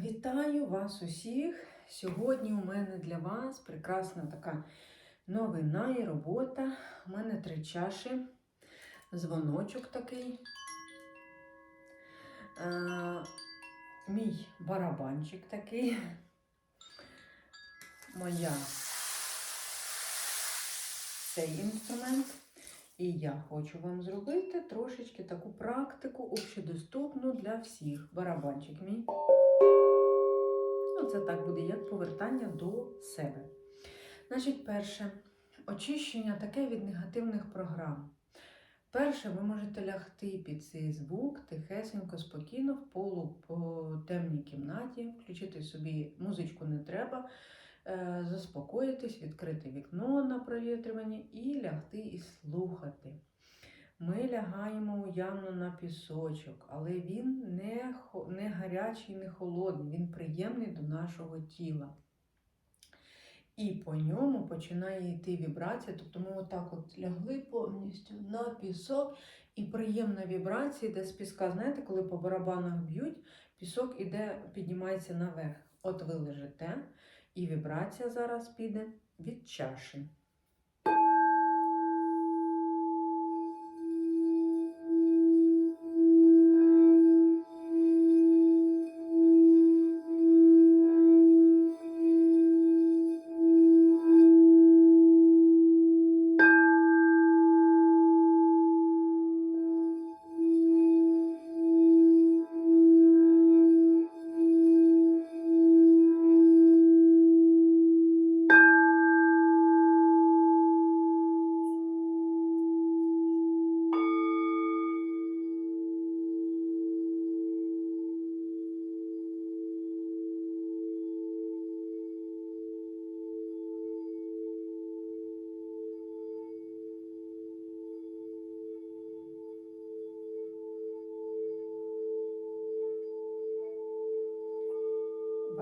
Вітаю вас усіх! Сьогодні у мене для вас прекрасна така новина і робота. У мене три чаші, дзвоночок такий, е, мій барабанчик такий, моя цей інструмент. І я хочу вам зробити трошечки таку практику общедоступну для всіх. Барабанчик мій. Ну, це так буде, як повертання до себе. Значить, перше, очищення таке від негативних програм. Перше, ви можете лягти під цей звук тихесенько, спокійно, в полу по темній кімнаті, включити собі музичку не треба, заспокоїтись, відкрити вікно на провітрюванні і лягти і слухати. Ми лягаємо уявно на пісочок, але він не, не гарячий, не холодний, він приємний до нашого тіла. І по ньому починає йти вібрація. Тобто ми отак от лягли повністю на пісок, і приємна вібрація йде з піска. Знаєте, коли по барабанах б'ють, пісок іде, піднімається наверх. От ви лежите, і вібрація зараз піде від чаші.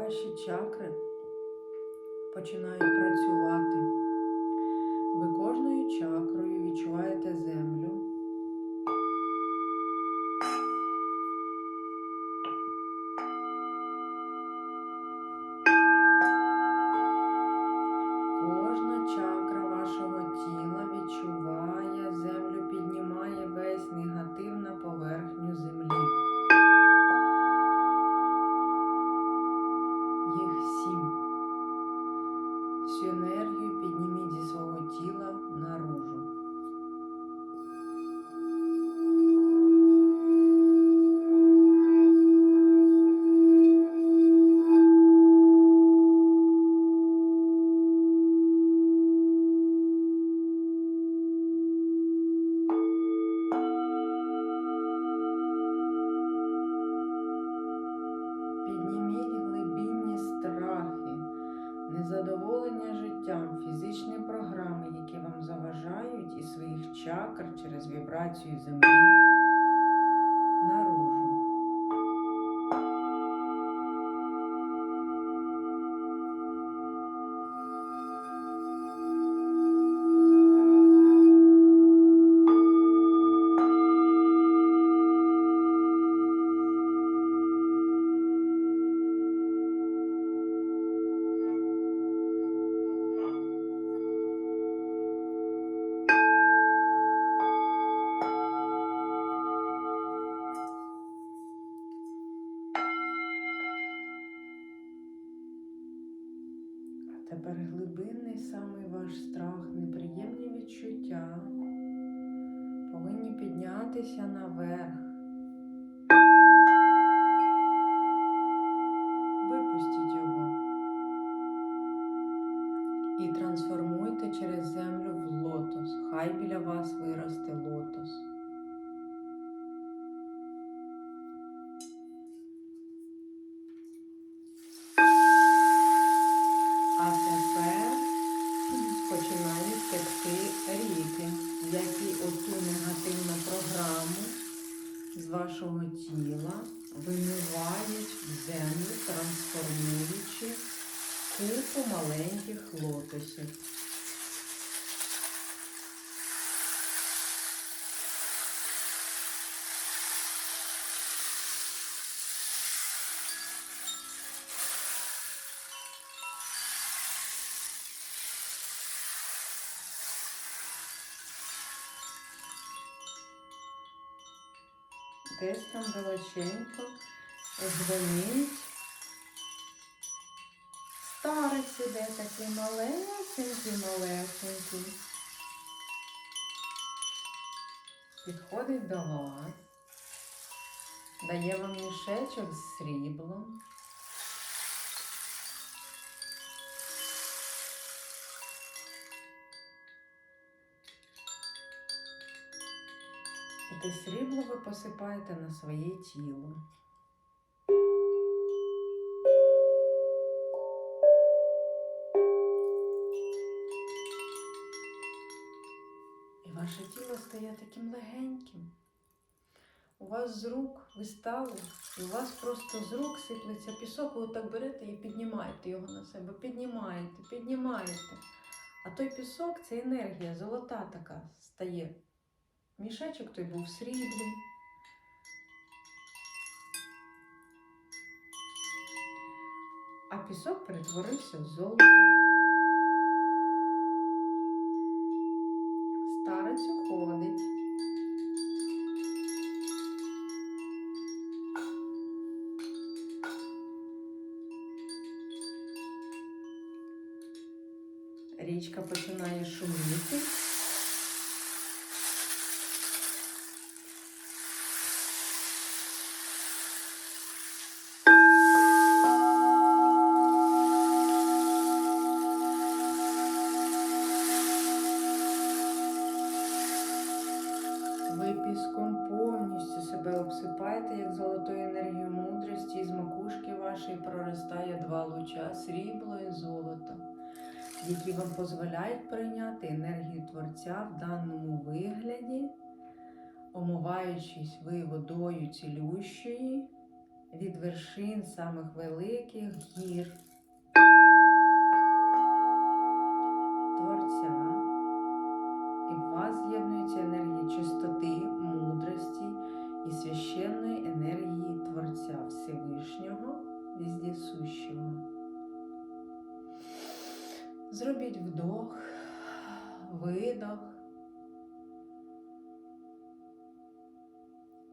Ваші чакри починають працювати. Ви кожною чакрою відчуваєте землю. Незадоволення життям, фізичні програми, які вам заважають і своїх чакр через вібрацію землі ваш страх, неприємні відчуття повинні піднятися наверх. Які оту негативну програму з вашого тіла вимивають в землю, трансформуючи купу маленьких лотосів. Десь там далеченько дзвонить. Старець іде такий малесенький, малесенький. Підходить до вас, дає вам мішечок з сріблом. Те срібло ви посипаєте на своє тіло. І ваше тіло стає таким легеньким. У вас з рук ви стали, і у вас просто з рук сиплеться пісок, ви отак берете і піднімаєте його на себе. Піднімаєте, піднімаєте. А той пісок це енергія, золота така стає. Мішечок той був сріблий. А пісок перетворився в золото. Старець уходить. Річка починає шуміти. Піском повністю себе обсипаєте, як золотою енергією мудрості, і з макушки вашої проростає два луча срібло і золото, які вам дозволяють прийняти енергію Творця в даному вигляді, омиваючись ви водою цілющої від вершин самих великих гір священної енергії Творця Всевишнього, віздісущого. Зробіть вдох, видох.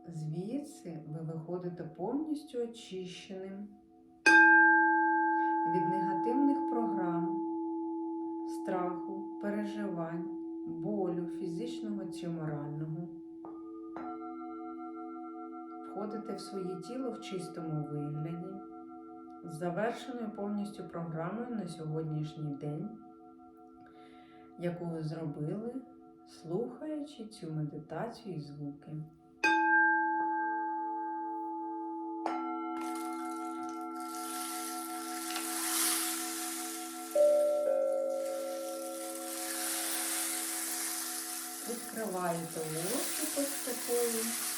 Звідси ви виходите повністю очищеним від негативних програм, страху, переживань болю фізичного чи морального. Входите в своє тіло в чистому вигляді, з завершеною повністю програмою на сьогоднішній день, яку ви зробили, слухаючи цю медитацію і звуки. Відкриваєте очі поступово.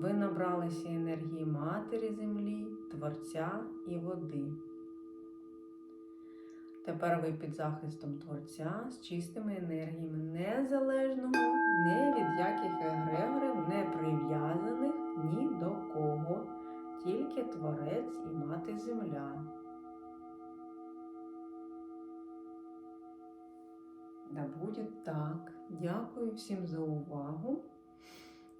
Ви набралися енергії Матері Землі, Творця і води. Тепер ви під захистом Творця з чистими енергіями незалежного, не від яких егрегорів, не прив'язаних ні до кого, тільки Творець і Мати Земля. Да буде так. Дякую всім за увагу